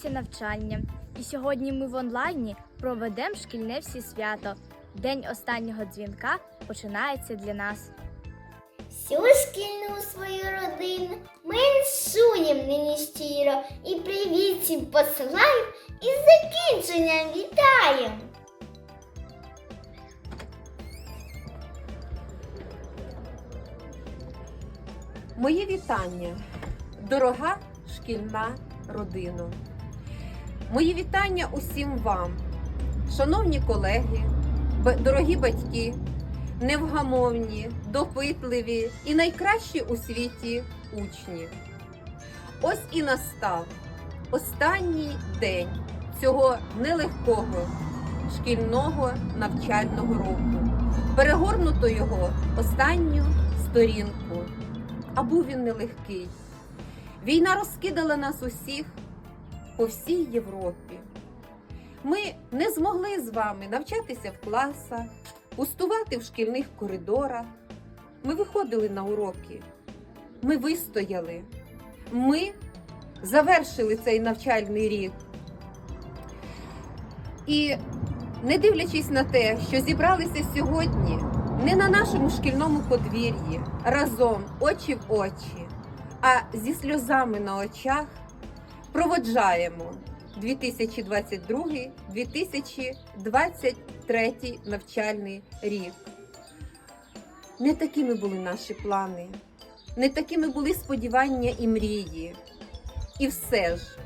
Закінчилося навчання, і сьогодні ми в онлайні проведемо шкільне всі свято. День останнього дзвінка починається для нас. Всю шкільну свою родину ми шуєм нині щиро і привіт всім посилаємо і з закінченням вітаємо. Моє вітання, дорога шкільна родина. Мої вітання усім вам, шановні колеги, дорогі батьки, невгамовні, допитливі і найкращі у світі учні. Ось і настав останній день цього нелегкого шкільного навчального року. Перегорнуто його останню сторінку. А був він нелегкий. Війна розкидала нас усіх по всій Європі. Ми не змогли з вами навчатися в класах, пустувати в шкільних коридорах. Ми виходили на уроки. Ми вистояли. Ми завершили цей навчальний рік. І не дивлячись на те, що зібралися сьогодні не на нашому шкільному подвір'ї, разом очі в очі, а зі сльозами на очах проводжаємо 2022-2023 навчальний рік. Не такими були наші плани, не такими були сподівання і мрії. І все ж,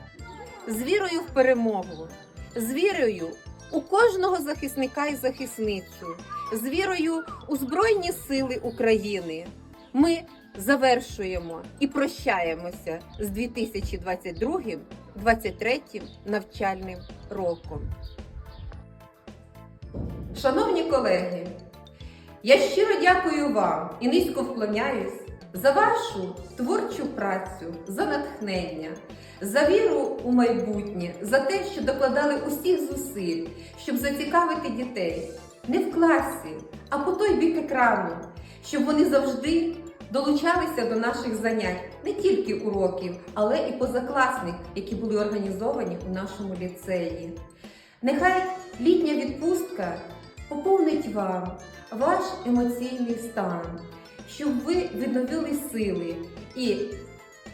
з вірою в перемогу, з вірою у кожного захисника і захисницю, з вірою у Збройні Сили України. Ми завершуємо і прощаємося з 2022-2023 навчальним роком. Шановні колеги, я щиро дякую вам і низько вклоняюсь за вашу творчу працю, за натхнення, за віру у майбутнє, за те, що докладали усіх зусиль, щоб зацікавити дітей не в класі, а по той бік екрану, щоб вони завжди долучалися до наших занять не тільки уроків, але і позакласних, які були організовані у нашому ліцеї. Нехай літня відпустка поповнить вам ваш емоційний стан, щоб ви відновили сили і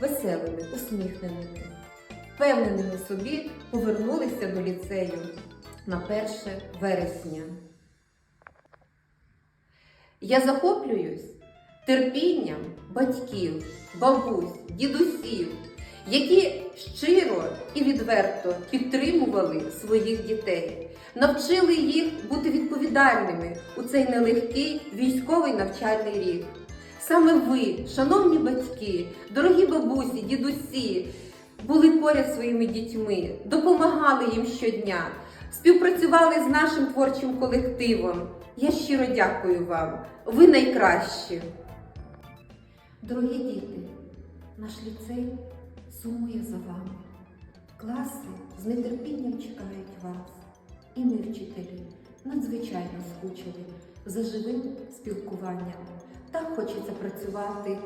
веселими, усміхненими, впевненими собі повернулися до ліцею на 1 вересня. Я захоплююсь терпінням батьків, бабусь, дідусів, які щиро і відверто підтримували своїх дітей, навчили їх бути відповідальними у цей нелегкий військовий навчальний рік. Саме ви, шановні батьки, дорогі бабусі, дідусі, були поряд своїми дітьми, допомагали їм щодня, співпрацювали з нашим творчим колективом. Я щиро дякую вам. Ви найкращі. Дорогі діти, наш ліцей сумує за вами. Класи з нетерпінням чекають вас. І ми, вчителі, надзвичайно скучили за живим спілкуванням. Так хочеться працювати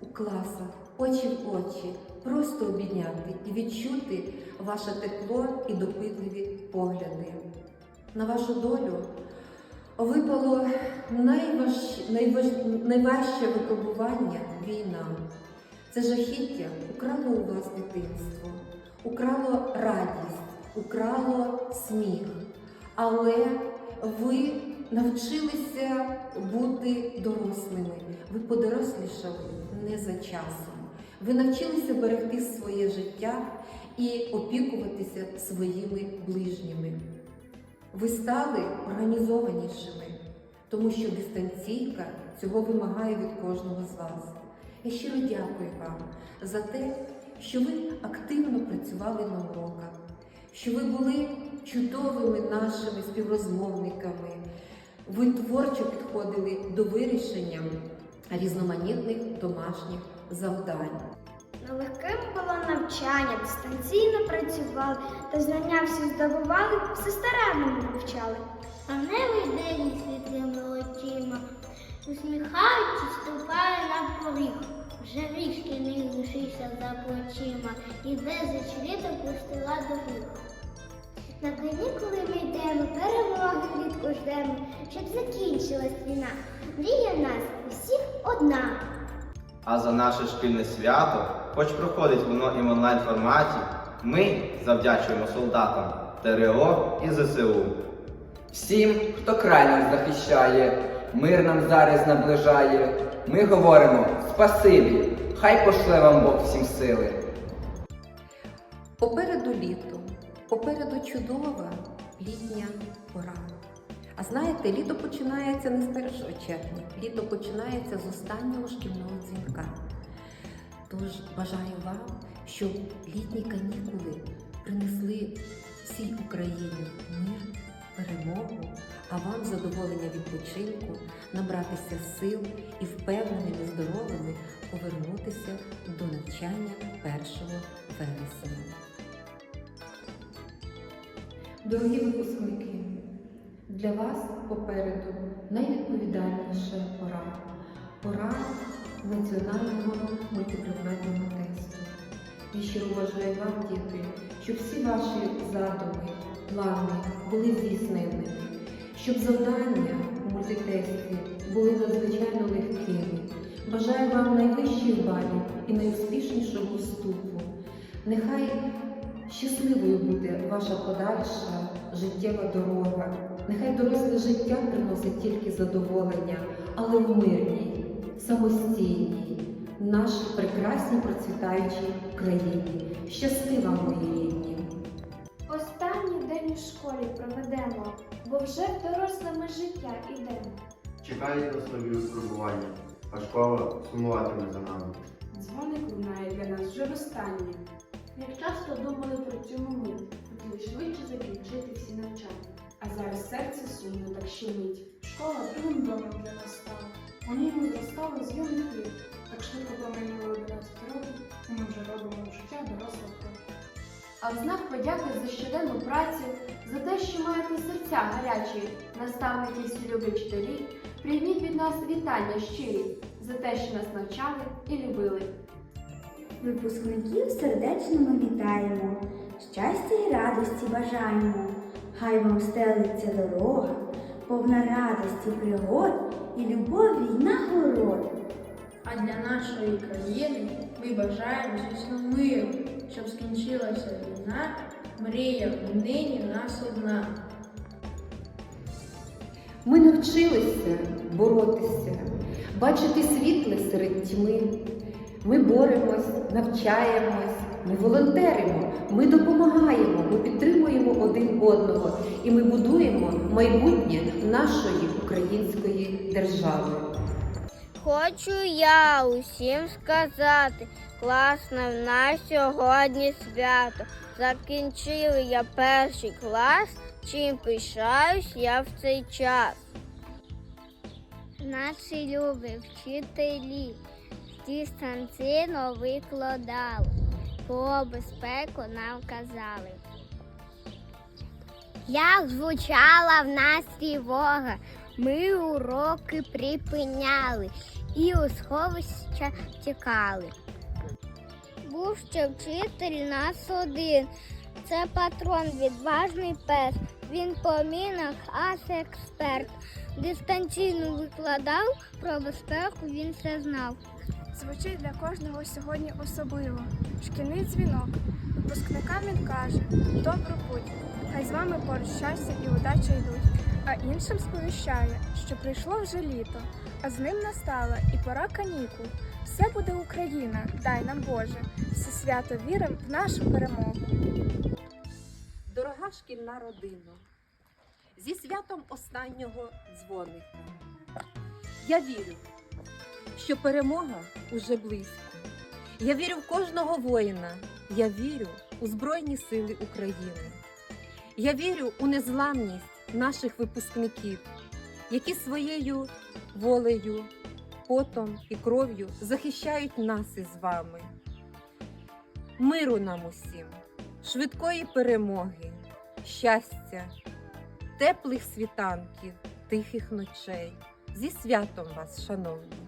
у класах, очі в очі, просто обійняти і відчути ваше тепло і допитливі погляди. На вашу долю випало найваж... Найваж... найважче випробування війна. Це жахіття украло у вас дитинство, украло радість, украло сміх. Але ви навчилися бути дорослими. Ви подорослішали не за часом. Ви навчилися берегти своє життя і опікуватися своїми ближніми. Ви стали організованішими, тому що дистанційка цього вимагає від кожного з вас. Я щиро дякую вам за те, що ви активно працювали на уроках, що ви були чудовими нашими співрозмовниками. Ви творчо підходили до вирішення різноманітних домашніх завдань. Нелегким було навчання, дистанційно працювали та знання всі здобували, все старанно навчали. А в небі день світлими очима, усміхаючись, ступає на поріг. Вже річки не лишився за плечима, іде за чолітом пустила доріг. На канікули ми йдемо, перемоги влітку ждемо, щоб закінчилась війна. Мрія в нас усіх одна. А за наше шкільне свято, хоч проходить воно і в онлайн форматі, ми завдячуємо солдатам ТРО і ЗСУ. Всім, хто край нам захищає, мир нам зараз наближає. Ми говоримо спасибі, хай пошле вам Бог всім сили. Попереду літо, попереду чудова літня пора. А знаєте, літо починається не з 1 червня, літо починається з останнього шкільного дзвінка. Тож бажаю вам, щоб літні канікули принесли всій Україні мир, перемогу, а вам задоволення відпочинку, набратися сил і впевненими, здоровими повернутися до навчання 1 вересня. Дорогі випускники, для вас попереду найвідповідальніша пора. Пора національного мультипредметного тесту. І щиро бажаю вам, діти, щоб всі ваші задуми, плани були здійсненими, щоб завдання у мультитесті були надзвичайно легкими. Бажаю вам найвищих балів і найуспішнішого вступу. Нехай щасливою буде ваша подальша життєва дорога. Нехай доросле життя приносить тільки задоволення, але в мирній, самостійній, нашій прекрасній процвітаючій країні. Щасти вам, мої рідні! Останній день у школі проведемо, бо вже в доросле життя ідемо. Чекають нас нові випробування, а школа сумуватиме за нами. Дзвоник лунає для нас вже востаннє. Як часто думали про цю мить, хотіли швидше закінчити всі навчання. А зараз серце сумно так щемить. Школа другим домом для нас стала. У ній ми зростали з юних. Так швидко проминули 11 років, і ми вже робимо життя дорослих років. А в знак подяки за щоденну працю, за те, що маєте серця гарячі, наставники всі любі вчителі, прийміть від нас вітання щирі за те, що нас навчали і любили. Випускників сердечно ми вітаємо, щастя і радості бажаємо. Хай вам стелиться дорога, повна радості пригод і любові й нагород. А для нашої країни ми бажаємо, звісно, миру, щоб скінчилася війна. Мрія нині нас одна. Ми навчилися боротися, бачити світле серед тьми. Ми боремось, навчаємось, ми волонтеримо, ми допомагаємо, ми підтримуємо один одного і ми будуємо майбутнє нашої української держави. Хочу я усім сказати, класне в нас сьогодні свято. Закінчили я перший клас, чим пишаюсь я в цей час. Наші любі вчителі ті дистанційно викладали, про безпеку нам казали. Як звучала в нас тривога, ми уроки припиняли і у сховища тікали. Був ще вчитель нас один. Це патрон, відважний пес. Він по мінах ас експерт. Дистанційно викладав, про безпеку він все знав. Звучить для кожного сьогодні особливо. Шкільний дзвінок. Випускникам він каже: Добру путь, хай з вами поруч щастя і удача йдуть. А іншим сповіщає, що прийшло вже літо, а з ним настала і пора канікул. Все буде Україна, дай нам Боже, все свято вірим в нашу перемогу. Дорога шкільна родина, зі святом останнього дзвоника. Я вірю, що перемога уже близько. Я вірю в кожного воїна. Я вірю у Збройні Сили України. Я вірю у незламність наших випускників, які своєю волею, потом і кров'ю захищають нас із вами. Миру нам усім, швидкої перемоги, щастя, теплих світанків, тихих ночей. Зі святом вас, шановні!